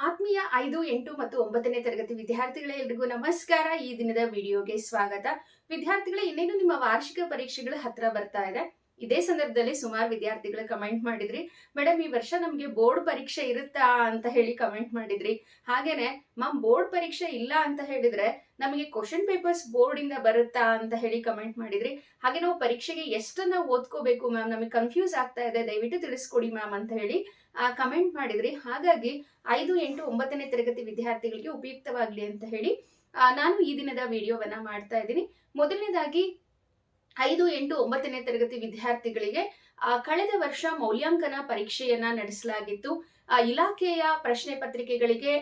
ಆತ್ಮೀಯ ಐದು, ಎಂಟು ಮತ್ತು ಒಂಬತ್ತನೇ ತರಗತಿ ವಿದ್ಯಾರ್ಥಿಗಳೇ ಎಲ್ರಿಗೂ ನಮಸ್ಕಾರ. ಈ ದಿನದ ವಿಡಿಯೋಗೆ ಸ್ವಾಗತ. ವಿದ್ಯಾರ್ಥಿಗಳೇ, ಇನ್ನೇನು ನಿಮ್ಮ ವಾರ್ಷಿಕ ಪರೀಕ್ಷೆಗಳು ಹತ್ರ ಬರ್ತಾ ಇದೆ. ಇದೇ ಸಂದರ್ಭದಲ್ಲಿ ಸುಮಾರು ವಿದ್ಯಾರ್ಥಿಗಳು ಕಮೆಂಟ್ ಮಾಡಿದ್ರಿ. ಮೇಡಮ್, ಈ ವರ್ಷ ನಮಗೆ ಬೋರ್ಡ್ ಪರೀಕ್ಷೆ ಇರುತ್ತಾ ಅಂತ ಹೇಳಿ ಕಮೆಂಟ್ ಮಾಡಿದ್ರಿ. ಹಾಗೇನೆ, ಮ್ಯಾಮ್, ಬೋರ್ಡ್ ಪರೀಕ್ಷೆ ಇಲ್ಲ ಅಂತ ಹೇಳಿದ್ರೆ ನಮಗೆ ಕ್ವಶನ್ ಪೇಪರ್ಸ್ ಬೋರ್ಡ್ ಇಂದ ಬರುತ್ತಾ ಅಂತ ಹೇಳಿ ಕಮೆಂಟ್ ಮಾಡಿದ್ರಿ. ಹಾಗೆ ನಾವು ಪರೀಕ್ಷೆಗೆ ಎಷ್ಟನ್ನ ಓದ್ಕೋಬೇಕು ಮ್ಯಾಮ್? ನಮಗೆ ಕನ್ಫ್ಯೂಸ್ ಆಗ್ತಾ ಇದೆ. ದಯವಿಟ್ಟು ತಿಳಿಸ್ಕೊಡಿ ಮ್ಯಾಮ್ ಅಂತ ಹೇಳಿ ಕಮೆಂಟ್ ಮಾಡಿದ್ರಿ. ಹಾಗಾಗಿ ಐದು, ಎಂಟು, ಒಂಬತ್ತನೇ ತರಗತಿ ವಿದ್ಯಾರ್ಥಿಗಳಿಗೆ ಉಪಯುಕ್ತವಾಗ್ಲಿ ಅಂತ ಹೇಳಿ ನಾನು ಈ ದಿನದ ವಿಡಿಯೋವನ್ನ ಮಾಡ್ತಾ ಇದ್ದೀನಿ. ಮೊದಲನೇದಾಗಿ ಐದು ಎಂಟು ಒಂಬತ್ತನೇ ತರಗತಿ ವಿದ್ಯಾರ್ಥಿಗಳಿಗೆ ಕಳೆದ ವರ್ಷ ಮೌಲ್ಯಾಂಕನ ಪರೀಕ್ಷೆಯನ್ನ ನಡೆಸಲಾಗಿತ್ತು. ಇಲಾಖೆಯ ಪ್ರಶ್ನೆ ಪತ್ರಿಕೆಗಳಿಗೆ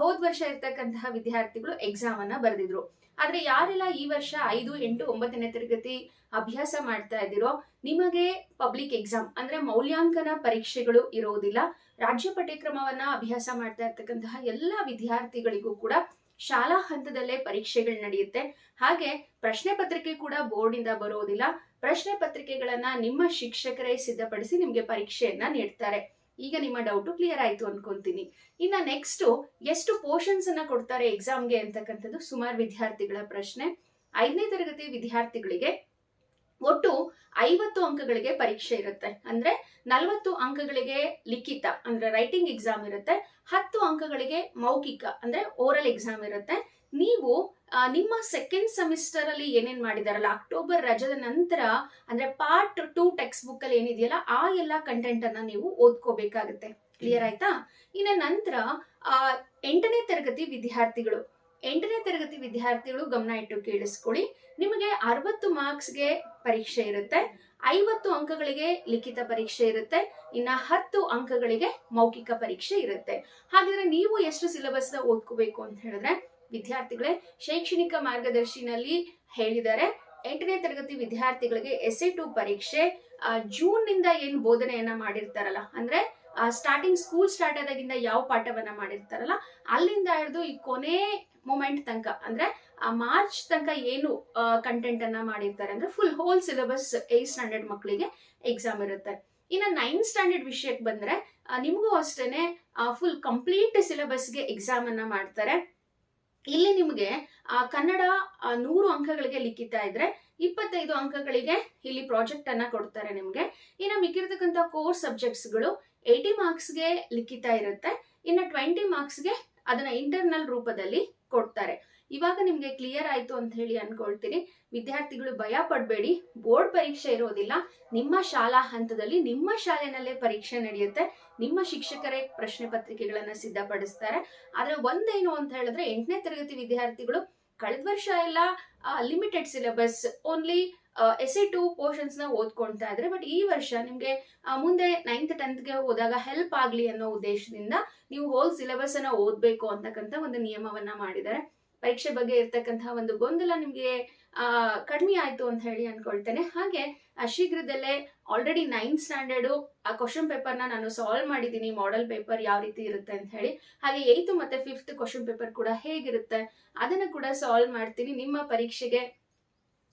ಹೋದ್ ವರ್ಷ ಇರ್ತಕ್ಕಂತಹ ವಿದ್ಯಾರ್ಥಿಗಳು ಎಕ್ಸಾಮ್ ಅನ್ನ ಬರೆದಿದ್ರು. ಆದ್ರೆ ಯಾರೆಲ್ಲ ಈ ವರ್ಷ ಐದು ಎಂಟು ಒಂಬತ್ತನೇ ತರಗತಿ ಅಭ್ಯಾಸ ಮಾಡ್ತಾ ಇದ್ದೀರೋ, ನಿಮಗೆ ಪಬ್ಲಿಕ್ ಎಕ್ಸಾಮ್ ಅಂದ್ರೆ ಮೌಲ್ಯಾಂಕನ ಪರೀಕ್ಷೆಗಳು ಇರೋದಿಲ್ಲ. ರಾಜ್ಯ ಪಠ್ಯಕ್ರಮವನ್ನ ಅಭ್ಯಾಸ ಮಾಡ್ತಾ ಇರ್ತಕ್ಕಂತಹ ಎಲ್ಲ ವಿದ್ಯಾರ್ಥಿಗಳಿಗೂ ಕೂಡ ಶಾಲಾ ಹಂತದಲ್ಲೇ ಪರೀಕ್ಷೆಗಳು ನಡೆಯುತ್ತೆ. ಹಾಗೆ ಪ್ರಶ್ನೆ ಪತ್ರಿಕೆ ಕೂಡ ಬೋರ್ಡ್ ಇಂದ ಬರೋದಿಲ್ಲ. ಪ್ರಶ್ನೆ ಪತ್ರಿಕೆಗಳನ್ನ ನಿಮ್ಮ ಶಿಕ್ಷಕರೇ ಸಿದ್ಧಪಡಿಸಿ ನಿಮ್ಗೆ ಪರೀಕ್ಷೆಯನ್ನ ನೀಡ್ತಾರೆ. ಈಗ ನಿಮ್ಮ ಡೌಟ್ ಕ್ಲಿಯರ್ ಆಯ್ತು ಅನ್ಕೊಂತೀನಿ. ಇನ್ನ ನೆಕ್ಸ್ಟ್ ಎಷ್ಟು ಪೋರ್ಷನ್ಸ್ ಅನ್ನ ಕೊಡ್ತಾರೆ ಎಕ್ಸಾಮ್ಗೆ ಅಂತಕ್ಕಂಥದ್ದು ಸುಮಾರು ವಿದ್ಯಾರ್ಥಿಗಳ ಪ್ರಶ್ನೆ. ಐದನೇ ತರಗತಿ ವಿದ್ಯಾರ್ಥಿಗಳಿಗೆ ಒಟ್ಟು ಐವತ್ತು ಅಂಕಗಳಿಗೆ ಪರೀಕ್ಷೆ ಇರುತ್ತೆ. ಅಂದ್ರೆ ನಲವತ್ತು ಅಂಕಗಳಿಗೆ ಲಿಖಿತ ಅಂದ್ರೆ ರೈಟಿಂಗ್ ಎಕ್ಸಾಮ್ ಇರುತ್ತೆ. ಹತ್ತು ಅಂಕಗಳಿಗೆ ಮೌಖಿಕ ಅಂದ್ರೆ ಓರಲ್ ಎಕ್ಸಾಮ್ ಇರುತ್ತೆ. ನೀವು ನಿಮ್ಮ ಸೆಕೆಂಡ್ ಸೆಮಿಸ್ಟರ್ ಅಲ್ಲಿ ಏನೇನ್ ಮಾಡಿದಾರಲ್ಲ ಅಕ್ಟೋಬರ್ ರಜದ ನಂತರ ಅಂದ್ರೆ ಪಾರ್ಟ್ ಟೂ ಟೆಕ್ಸ್ಟ್ ಬುಕ್ ಅಲ್ಲಿ ಏನಿದೆಯಲ್ಲ ಆ ಎಲ್ಲಾ ಕಂಟೆಂಟ್ ಅನ್ನ ನೀವು ಓದ್ಕೋಬೇಕಾಗುತ್ತೆ. ಕ್ಲಿಯರ್ ಆಯ್ತಾ? ಇನ್ನ ನಂತರ ಆ ಎಂಟನೇ ತರಗತಿ ವಿದ್ಯಾರ್ಥಿಗಳು ಎಂಟನೇ ತರಗತಿ ವಿದ್ಯಾರ್ಥಿಗಳು ಗಮನ ಇಟ್ಟು ಕೇಳಿಸ್ಕೊಳ್ಳಿ. ನಿಮಗೆ ಅರವತ್ತು ಮಾರ್ಕ್ಸ್ಗೆ ಪರೀಕ್ಷೆ ಇರುತ್ತೆ, ಐವತ್ತು ಅಂಕಗಳಿಗೆ ಲಿಖಿತ ಪರೀಕ್ಷೆ ಇರುತ್ತೆ, ಇನ್ನ ಹತ್ತು ಅಂಕಗಳಿಗೆ ಮೌಖಿಕ ಪರೀಕ್ಷೆ ಇರುತ್ತೆ. ಹಾಗಾದ್ರೆ ನೀವು ಎಷ್ಟು ಸಿಲೆಬಸ್ ಓದ್ಕೋಬೇಕು ಅಂತ ಹೇಳಿದ್ರೆ, ವಿದ್ಯಾರ್ಥಿಗಳೇ ಶೈಕ್ಷಣಿಕ ಮಾರ್ಗದರ್ಶಿನಲ್ಲಿ ಹೇಳಿದ್ದಾರೆ ಎಂಟನೇ ತರಗತಿ ವಿದ್ಯಾರ್ಥಿಗಳಿಗೆ ಎಸ್ ಎ ಟು ಪರೀಕ್ಷೆ ಜೂನ್ನಿಂದ ಏನ್ ಬೋಧನೆಯನ್ನ ಮಾಡಿರ್ತಾರಲ್ಲ, ಅಂದ್ರೆ ಸ್ಟಾರ್ಟಿಂಗ್ ಸ್ಕೂಲ್ ಸ್ಟಾರ್ಟ್ ಆದಾಗಿಂದ ಯಾವ ಪಾಠವನ್ನ ಮಾಡಿರ್ತಾರಲ್ಲ, ಅಲ್ಲಿಂದ ಹಿಡಿದು ಈ ಕೊನೆ ಮೂಮೆಂಟ್ ತನಕ, ಅಂದ್ರೆ ಮಾರ್ಚ್ ತನಕ ಏನು ಕಂಟೆಂಟ್ ಅನ್ನ ಮಾಡಿರ್ತಾರೆ, ಅಂದ್ರೆ full whole syllabus eight standard ಮಕ್ಕಳಿಗೆ ಎಕ್ಸಾಮ್ ಇರುತ್ತೆ. ಇನ್ನು ನೈನ್ ಸ್ಟ್ಯಾಂಡರ್ಡ್ ವಿಷಯಕ್ಕೆ ಬಂದ್ರೆ ನಿಮಗೂ ಅಷ್ಟೇನೆ ಫುಲ್ ಕಂಪ್ಲೀಟ್ ಸಿಲೆಬಸ್ಗೆ ಎಕ್ಸಾಮ್ ಅನ್ನ ಮಾಡ್ತಾರೆ. ಇಲ್ಲಿ ನಿಮಗೆ ಆ, ಕನ್ನಡ ನೂರು ಅಂಕಗಳಿಗೆ ಲಿಖಿತ ಇದ್ರೆ ಇಪ್ಪತ್ತೈದು ಅಂಕಗಳಿಗೆ ಇಲ್ಲಿ ಪ್ರಾಜೆಕ್ಟ್ ಅನ್ನ ಕೊಡ್ತಾರೆ ನಿಮ್ಗೆ. ಇನ್ನು ಮಿಕ್ಕಿರ್ತಕ್ಕಂಥ ಕೋರ್ಸ್ ಸಬ್ಜೆಕ್ಟ್ಸ್ಗಳು ಏಯ್ಟಿ ಮಾರ್ಕ್ಸ್ಗೆ ಲಿಖಿತ ಇರುತ್ತೆ. ಇನ್ನು ಟ್ವೆಂಟಿ ಮಾರ್ಕ್ಸ್ಗೆ ಅದನ್ನ ಇಂಟರ್ನಲ್ ರೂಪದಲ್ಲಿ ಕೊಡ್ತಾರೆ. ಇವಾಗ ನಿಮಗೆ ಕ್ಲಿಯರ್ ಆಯ್ತು ಅಂತ ಹೇಳಿ ಅನ್ಕೊಳ್ತೀನಿ. ವಿದ್ಯಾರ್ಥಿಗಳು ಭಯ ಪಡಬೇಡಿ. ಬೋರ್ಡ್ ಪರೀಕ್ಷೆ ಇರೋದಿಲ್ಲ. ನಿಮ್ಮ ಶಾಲಾ ಹಂತದಲ್ಲಿ ನಿಮ್ಮ ಶಾಲೆನಲ್ಲೇ ಪರೀಕ್ಷೆ ನಡೆಯುತ್ತೆ. ನಿಮ್ಮ ಶಿಕ್ಷಕರೇ ಪ್ರಶ್ನೆ ಪತ್ರಿಕೆಗಳನ್ನು ಸಿದ್ಧಪಡಿಸ್ತಾರೆ. ಆದರೆ ಒಂದೇನು ಅಂತ ಹೇಳಿದ್ರೆ ಎಂಟನೇ ತರಗತಿ ವಿದ್ಯಾರ್ಥಿಗಳು ಕಳೆದ ವರ್ಷ ಎಲ್ಲ limited syllabus only S A two ಪೋರ್ಷನ್ಸ್ನ ಓದ್ಕೊಳ್ತಾ ಇದ್ರೆ ಬಟ್ ಈ ವರ್ಷ ನಿಮಗೆ ಮುಂದೆ ನೈನ್ತ್ ಟೆಂತ್ಗೆ ಹೋದಾಗ ಹೆಲ್ಪ್ ಆಗಲಿ ಅನ್ನೋ ಉದ್ದೇಶದಿಂದ ನೀವು ಹೋಲ್ ಸಿಲೆಬಸ್ ಅನ್ನ ಓದ್ಬೇಕು ಅಂತಕ್ಕಂಥ ಒಂದು ನಿಯಮವನ್ನ ಮಾಡಿದ್ದಾರೆ. ಪರೀಕ್ಷೆ ಬಗ್ಗೆ ಇರ್ತಕ್ಕಂತಹ ಒಂದು ಗೊಂದಲ ನಿಮಗೆ ಕಡಿಮೆ ಆಯಿತು ಅಂತ ಹೇಳಿ ಅನ್ಕೊಳ್ತೇನೆ. ಹಾಗೆ ಶೀಘ್ರದಲ್ಲೇ ಆಲ್ರೆಡಿ ನೈನ್ತ್ ಸ್ಟ್ಯಾಂಡರ್ಡು ಆ ಕ್ವಶನ್ ಪೇಪರ್ನ ನಾನು ಸಾಲ್ವ್ ಮಾಡಿದ್ದೀನಿ. ಮಾಡೆಲ್ ಪೇಪರ್ ಯಾವ ರೀತಿ ಇರುತ್ತೆ ಅಂತ ಹೇಳಿ. ಹಾಗೆ ಏಯ್ತು ಮತ್ತೆ ಫಿಫ್ತ್ ಕ್ವಶನ್ ಪೇಪರ್ ಕೂಡ ಹೇಗಿರುತ್ತೆ ಅದನ್ನು ಕೂಡ ಸಾಲ್ವ್ ಮಾಡ್ತೀನಿ. ನಿಮ್ಮ ಪರೀಕ್ಷೆಗೆ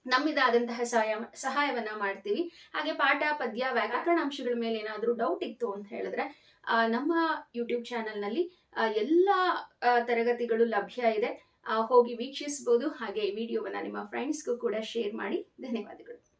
ನಮ್ಮಿದಾದಂತಹ ಸಹಾಯ ಸಹಾಯವನ್ನ ಮಾಡ್ತೀವಿ. ಹಾಗೆ ಪಾಠ, ಪದ್ಯ, ವ್ಯಾಕರಣಾಂಶಗಳ ಮೇಲೆ ಏನಾದರೂ ಡೌಟ್ ಇತ್ತು ಅಂತ ಹೇಳಿದ್ರೆ ನಮ್ಮ ಯೂಟ್ಯೂಬ್ ಚಾನಲ್ನಲ್ಲಿ ಎಲ್ಲ ತರಗತಿಗಳು ಲಭ್ಯ ಇದೆ. ಹೋಗಿ ವೀಕ್ಷಿಸಬಹುದು. ಹಾಗೆ ಈ ವಿಡಿಯೋವನ್ನು ನಿಮ್ಮ ಫ್ರೆಂಡ್ಸ್ಗೂ ಕೂಡ ಶೇರ್ ಮಾಡಿ. ಧನ್ಯವಾದಗಳು.